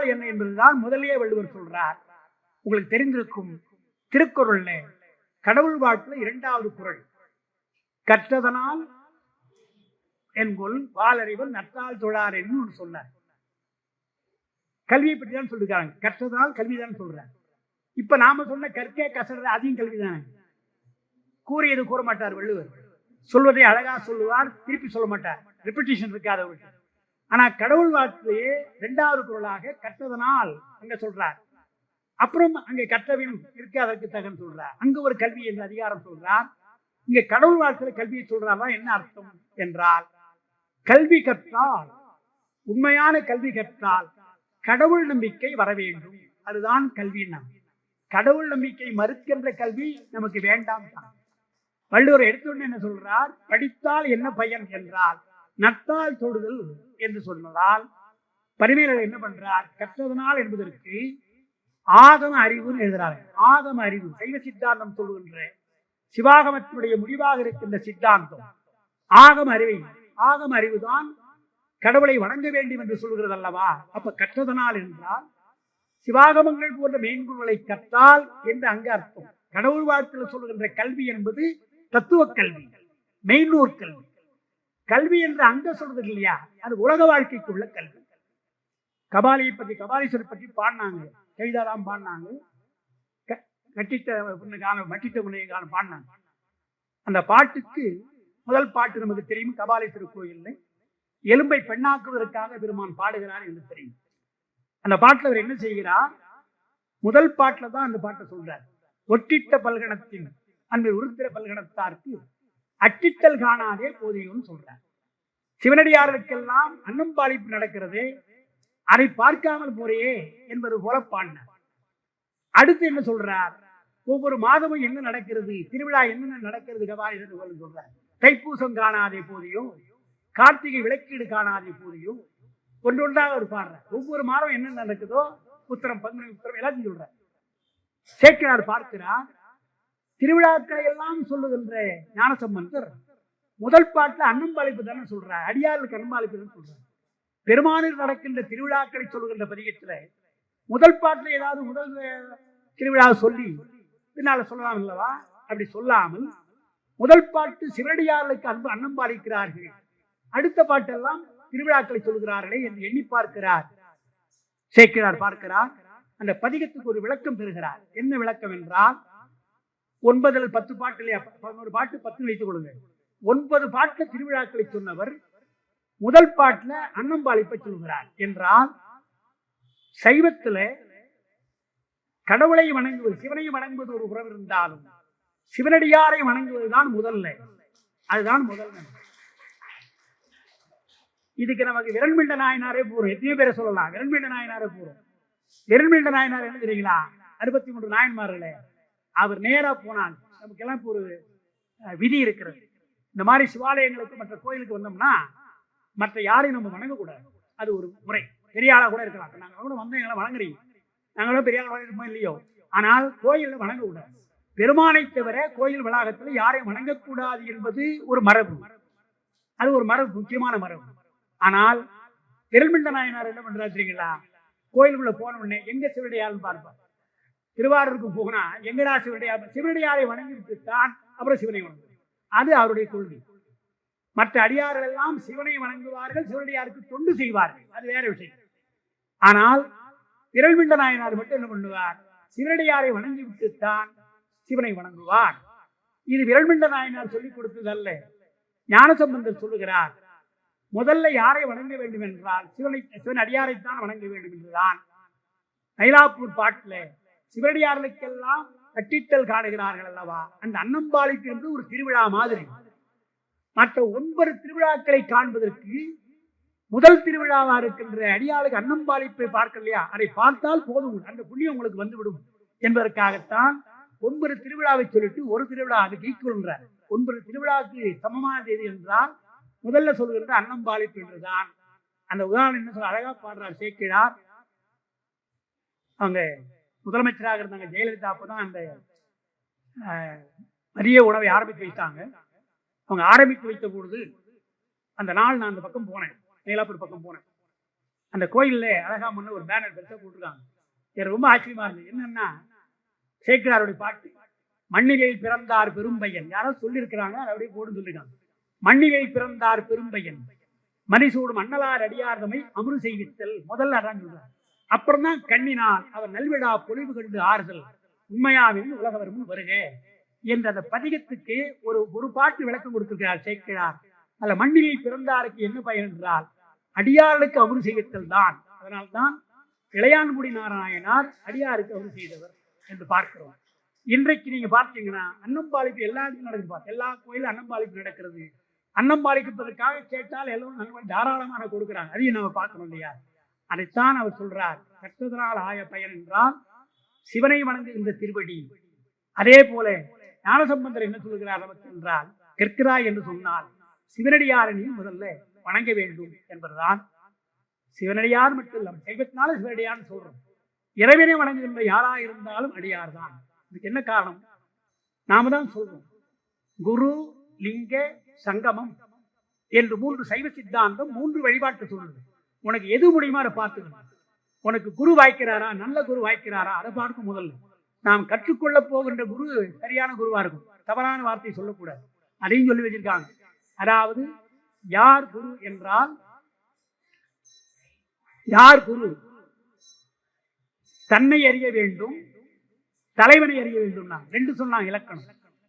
என்றால் என்ன என்பதுதான் முதலே வள்ளுவர் சொல்றார். உங்களுக்கு தெரிந்திருக்கும் திருக்குறள்ல கடவுள் வாழ்த்துல இரண்டாவது குரல் கற்றதனால் என்கொள் வாலறிவன் நற்றால் தொழார் என்று ஒன்று சொன்னார். கல்வியை பற்றி தான் சொல்லிருக்காங்க. கற்றதனால் கல்விதான் சொல்றாங்க இப்ப நாம சொன்ன கற்கே கசறது அதையும் கல்விதானே. கூறியது கூற மாட்டார் வள்ளுவர். சொல்வதை அழகா சொல்லுவார் திருப்பி சொல்ல மாட்டார். ரிப்பிட்டேஷன் இருக்காது அவருக்கு ஆனா கடவுள் வார்த்தையே இரண்டாவது குரலாக கற்றதனால் அங்க சொல்றார். அப்புறம் அங்கே கற்றவின் இருக்க அதற்கு தகன் சொல்றார். அங்க ஒரு கல்வி என்ற அதிகாரம் சொல்றார். இங்க கடவுள் வாழ்த்து கல்வியை சொல்றாரா என்ன அர்த்தம் என்றால் கல்வி கற்றால் உண்மையான கல்வி கற்றால் கடவுள் நம்பிக்கை வர வேண்டும். அதுதான் கல்வி நம்பிக்கை கடவுள் நம்பிக்கை மறுக்கின்ற கல்வி நமக்கு வேண்டாம் தான். வள்ளுவர் எடுத்துள்ள என்ன சொல்றார்? படித்தால் என்ன பயன் என்றால் நட்டால் தொடுதல் என்று சொன்னதால் பரிமையாளர் என்ன பண்றார்? கற்றதனால் என்பதற்கு ஆகம அறிவுன்னு எழுதுறாரு. ஆகம அறிவு சைவ சித்தாந்தம் சொல்லுகின்ற சிவாகமத்தினுடைய முடிவாக இருக்கின்ற சித்தாந்தம். ஆகம அறிவை ஆகம அறிவுதான் கடவுளை வணங்க வேண்டும் என்று சொல்கிறது அல்லவா அப்ப கற்றதனால் என்றால் சிவாகமங்கள் போன்ற மேன்குகளை கற்றால் என்று அங்க அர்த்தம். கடவுள் வாழ்த்தில் சொல்லுகின்ற கல்வி என்பது தத்துவ கல்வி மெய்நூர் கல்வி. கல்வி என்று அங்க சொல்றது இல்லையா? அது உலக வாழ்க்கைக்கு உள்ள கல்வி. கபாலியை பற்றி கபாலீஸ்வரர் பற்றி பாடினாங்க. கவிதாதான் பாடினாங்க. கட்டிட்ட பொண்ணுக்கான மட்டிட்ட பாடினாங்க. அந்த பாட்டுக்கு முதல் பாட்டு நமக்கு தெரியும். கபாலீஸ்வரர் கோயில்ல எலும்பை பெண்ணாக்குவதற்காக பெருமான் பாடுகிறார் என்று தெரியும். அந்த பாட்டுல அவர் என்ன செய்கிறார்? முதல் பாட்டில் தான் அந்த பாட்டை சொல்றார். ஒட்டிட்ட பல்கணத்தின் அந்த உருத்திர பல்கணத்தார்க்கு அட்டித்தல் காணாதே போதியும்னு சொல்றார். சிவனடியார்களுக்கெல்லாம் அன்னம்பாளிப்பு நடக்கிறது அதை பார்க்காமல் போறையே என்பது போல பாடினார் அடுத்து என்ன சொல்றார்? ஒவ்வொரு மாதமும் என்ன நடக்கிறது? திருவிழா என்னென்ன நடக்கிறது? கபாலிதன் சொல்றார். தைப்பூசம் காணாதே போதியும் கார்த்திகை விளக்கீடு காணாதே போதியும் ஒன்றொன்றாக ஒரு பாடுறார். ஒவ்வொரு மாதம் என்ன நடக்குதோ உத்தரம் பங்குனி உத்தரம் எல்லாத்தையும் சொல்றார். சேக்கிரார் பார்க்கிறார். திருவிழாக்களை எல்லாம் சொல்லுகின்ற ஞானசம்பந்தர் முதல் பாட்டுல அன்னம்பாளிப்பு தானே சொல்றார் அடியாருக்கு அன்னம்பாளிப்பு தான் சொல்றார் பெருமானில் நடக்கின்ற திருவிழாக்களை சொல்லுகின்ற பதிகத்துல முதல் பாட்டுல ஏதாவது முதல் திருவிழா சொல்லி பின்னால சொல்லலாம் அல்லவா அப்படி சொல்லாமல் முதல் பாட்டு சிவனடியார்களுக்கு அன்பு அன்னம்பாளிக்கிறார்கள். அடுத்த பாட்டெல்லாம் திருவிழாக்களை சொல்கிறார்களே என்று எண்ணி பார்க்கிறார். சேர்க்கிறார் பார்க்கிறார். அந்த பதிகத்துக்கு ஒரு விளக்கம் பெறுகிறார். என்ன விளக்கம் என்றால் ஒன்பதில் பத்து பாட்டு இல்லையா பதினோரு பாட்டு பத்து வைத்துக் கொள்ளுங்க ஒன்பது பாட்டுல திருவிழாக்களை சொன்னவர் முதல் பாட்டுல அன்னம்பாளிப்பை சொல்கிறார் என்றால் சைவத்துல கடவுளை வணங்குவது சிவனை வணங்குவது ஒரு உறவு இருந்தாலும் சிவனடியாரை வணங்குவதுதான் முதல்ல. அதுதான் முதல் இதுக்கு நமக்கு விரண்மிண்ட நாயனாரே போறோம். எத்தனையோ பேரை சொல்லலாம். விரண்மிண்ட நாயனாரே போறோம். விரண்மிண்ட நாயனார் என்ன தெரியுங்களா? அறுபத்தி மூன்று நாயன்மார்களே. அவர் நேராக போனால் நமக்கெல்லாம் இப்போ ஒரு விதி இருக்கிறது. இந்த மாதிரி சிவாலயங்களுக்கு மற்ற கோயிலுக்கு வந்தோம்னா மற்ற யாரையும் நம்ம வணங்கக்கூடாது. அது ஒரு முறை. பெரிய ஆளாக கூட இருக்கலாம். நாங்கள் கூட வந்து எங்களை வணங்குறீங்க. நாங்களும் பெரிய ஆளாக இருப்போம் இல்லையோ? ஆனால் கோயிலில் வணங்கக்கூடாது. பெருமானை தவிர கோயில் வளாகத்தில் யாரையும் வணங்கக்கூடாது என்பது ஒரு மரபு. அது ஒரு மரபு முக்கியமான மரபு. ஆனால் பெருமிண்ட நாயனார் என்ன பண்றாரு தெரியுங்களா? கோயிலுக்குள்ள போன உடனே எங்க சிவடையாள்னு பார்ப்பார் திருவாரூருக்கு போகனா எங்கடா சிவனுடைய சிவனடியாரை வணங்கி விட்டுத்தான் அப்புறம் சிவனை வணங்குவார். அது அவருடைய கொள்கை. மற்ற அடியார்கள் எல்லாம் சிவனை வணங்குவார்கள் சிவனடியாருக்கு தொண்டு செய்வார்கள். அது வேற விஷயம். ஆனால் விரல்மிண்ட நாயனார் மட்டும் என்ன பண்ணுவார்? சிவனடியாரை வணங்கி விட்டுத்தான் சிவனை வணங்குவார். இது விரல்மிண்ட நாயனார் சொல்லிக் கொடுத்ததல்ல. ஞானசம்பந்தர் சொல்லுகிறார் முதல்ல யாரை வணங்க வேண்டும் என்றால் சிவனை சிவன் அடியாரைத்தான் வணங்க வேண்டும் என்றுதான் மயிலாப்பூர் பாட்டில் சிவடியார்களுக்கெல்லாம் கட்டித்தல் காடுகிறார்கள் அல்லவா? அந்த அன்னம்பாளைக்கு என்று ஒரு திருவிழா மாதிரி. மற்ற ஒன்பது திருவிழாக்களை காண்பதற்கு முதல் திருவிழாவா இருக்கின்ற அடியாளுக்கு அன்னம்பாளிப்பை பார்க்கலையா அதை பார்த்தால் போதும். அந்த புண்ணியம் உங்களுக்கு வந்துவிடும் என்பதற்காகத்தான் ஒன்பது திருவிழாவை சொல்லிட்டு ஒரு திருவிழா அதுக்கு ஈக்குவல்ன்றார் ஒன்பது திருவிழாவுக்கு சமமானது எது என்றால் முதல்ல சொல்கின்ற அன்னம்பாளிப்பு என்றுதான். அந்த உதாரணம் என்ன சொல்ல அழகா பாடுறார் சேக்கிழார். அவங்க முதலமைச்சராக இருந்தாங்க ஜெயலலிதா அப்பதான் அந்த மதிய உணவை ஆரம்பித்து வைத்தாங்க. அவங்க ஆரம்பித்து வைத்த பொழுது அந்த நாள் நான் அந்த பக்கம் போனேன். மயிலாப்பூர் பக்கம் போனேன். அந்த கோயில்ல அழகா ஒரு பேனர் பெருசாக போட்டிருக்காங்க. எனக்கு ரொம்ப ஆச்சரியமா இருந்தது. என்னன்னா சேக்கிராருடைய பாட்டு மண்ணிலே பிறந்தார் பெரும்பையன். யாரோ சொல்லியிருக்கிறாங்க அதை அப்படியே போட்டு சொல்லியிருக்காங்க. மண்ணிலே பிறந்தார் பெரும்பையன் மணிசூடும் அண்ணலார் அடியார்தமை அமுரு செய்வித்தல். முதல்ல அதான் சொல்றாங்க. அப்புறம் தான் கண்ணினால் அவர் நல்விடா பொழிவு கண்டு ஆறுதல் உண்மையாவின் உலகவரும் வருக என்ற அந்த பதிகத்துக்கு ஒரு ஒரு பாட்டு விளக்கம் கொடுத்திருக்கிறார் சேர்க்கிறார் அல்ல மண்ணிலே பிறந்தாருக்கு என்ன பயன் என்றால் அடியார்களுக்கு அவரு செய்யத்தல் தான். அதனால்தான் இளையான்குடி நாராயணார் அடியாருக்கு அவரு செய்தவர் என்று பார்க்கிறோம். இன்றைக்கு நீங்க பார்த்தீங்கன்னா அன்னம்பாளிப்பு எல்லா இடத்துலையும் நடக்குது பாருங்க. எல்லா கோயிலும் அன்னம்பாளிப்பு நடக்கிறது. அன்னம்பாளிப்பதற்காக கேட்டால் எல்லோரும் நல்ல தாராளமாக கொடுக்குறாங்க. அதையும் நம்ம பார்க்கணும் இல்லையா? அதைத்தான் அவர் சொல்றார். கற்றதனால் ஆய பயன் என்றால் சிவனை வணங்குகின்ற திருவடி. அதே போல ஞானசம்பந்தர் என்ன சொல்கிறார் நமக்கு என்றால் கற்கிறாய் என்று சொன்னால் சிவனடியாரனையும் முதல்ல வணங்க வேண்டும் என்பதுதான். சிவனடியார் மட்டும் இல்லாமல் சைவத்தினால சிவனடியார்னு சொல்றோம். இறைவனை வணங்குகின்ற யாரா இருந்தாலும் அடியார் தான் இதுக்கு என்ன காரணம்? நாம தான் சொல்றோம். குரு லிங்க சங்கமம் என்று மூன்று சைவ சித்தாந்தம் மூன்று வழிபாட்டு சொல்லுது உனக்கு எது முடியுமா அதை பார்த்துக்கணும். உனக்கு குரு வாய்க்கிறாரா? நல்ல குரு வாய்க்கிறாரா? அதை பார்க்கும் முதல்ல. நாம் கற்றுக்கொள்ள போகின்ற குரு சரியான குருவா இருக்கும். தவறான வார்த்தை சொல்லக்கூடாது. அதையும் சொல்லி வச்சிருக்காங்க. அதாவது யார் குரு என்றால் யார் குரு? தன்னை அறிய வேண்டும் தலைவனை அறிய வேண்டும் நான் ரெண்டு சொன்னாங்க இலக்கணம்.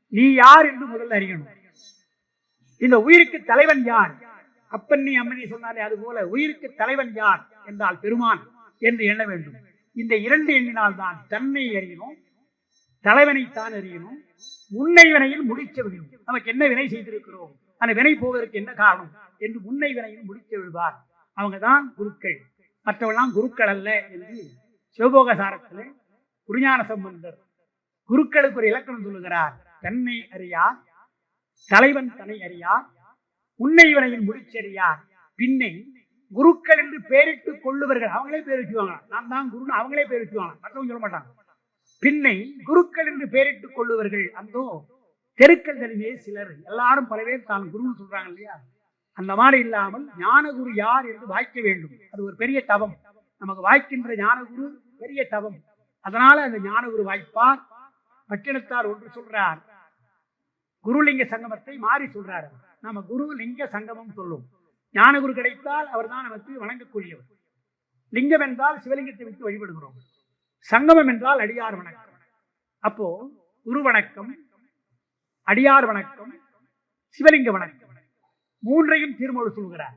நீ யார் என்று முதல்ல அறியணும். இந்த உயிருக்கு தலைவன் யார்? அப்பன்னி அம்மனி சொன்னாலே அது போல உயிருக்கு தலைவன் யார் என்றால் பெருமான் என்று எண்ண வேண்டும். இந்த இரண்டு எண்ணினால் தான் தன்னை அறியணும் தலைவனைத்தான் அறியணும் முன்னை வினையில் முடிச்ச விடும். நமக்கு என்ன வினை செய்திருக்கிறோம்? அந்த வினை போவதற்கு என்ன காரணம்? என்று முன்னை வினையில் முடித்து விடுவார். அவங்க தான் குருக்கள். மற்றவெல்லாம் குருக்கள் அல்ல என்று சிவபோகசாரத்தில் குருஞான சம்பந்தர் குருக்களுக்கு ஒரு இலக்கணம் சொல்லுகிறார். தன்னை அறியார் தலைவன் தன்னை அறியார் உன்னை வினையில் முடிச்சறியார் பின்னை குருக்கள் என்று பெயரிட்டுக் கொள்ளுவர்கள் அவங்களே பேர் வச்சுவாங்க நான் தான் குருன்னு அவங்களே பேர் வச்சுவாங்க மற்றவங்க சொல்ல மாட்டாங்க. பின்னை குருக்கள் என்று பெயரிட்டுக் கொள்ளுவர்கள் அந்தோ தெருக்கள் தனியே சிலர். எல்லாரும் பல பேர் தான் குருன்னு சொல்றாங்க இல்லையா? அந்த மாதிரி இல்லாமல் ஞானகுரு யார் என்று வாய்க்க வேண்டும். அது ஒரு பெரிய தவம். நமக்கு வாய்க்கின்ற ஞானகுரு பெரிய தவம். அதனால அந்த ஞானகுரு வாய்ப்பார். பட்டினத்தார் ஒன்று சொல்றார். குருலிங்க சங்கமத்தை மாறி சொல்றாரு நாம குரு லிங்க சங்கமம் சொல்லுவோம். ஞானகுரு கிடைத்தால் அவர்தான் நமக்கு வணங்கக்கூடியவர் லிங்கம் என்றால் சிவலிங்கத்தை வைத்து வழிபடுகிறோம். சங்கமம் என்றால் அடியார் வணக்கம். அப்போ குரு வணக்கம் அடியார் வணக்கம் சிவலிங்க வணக்கம். மூன்றையும் திருமொழி சொல்கிறார்.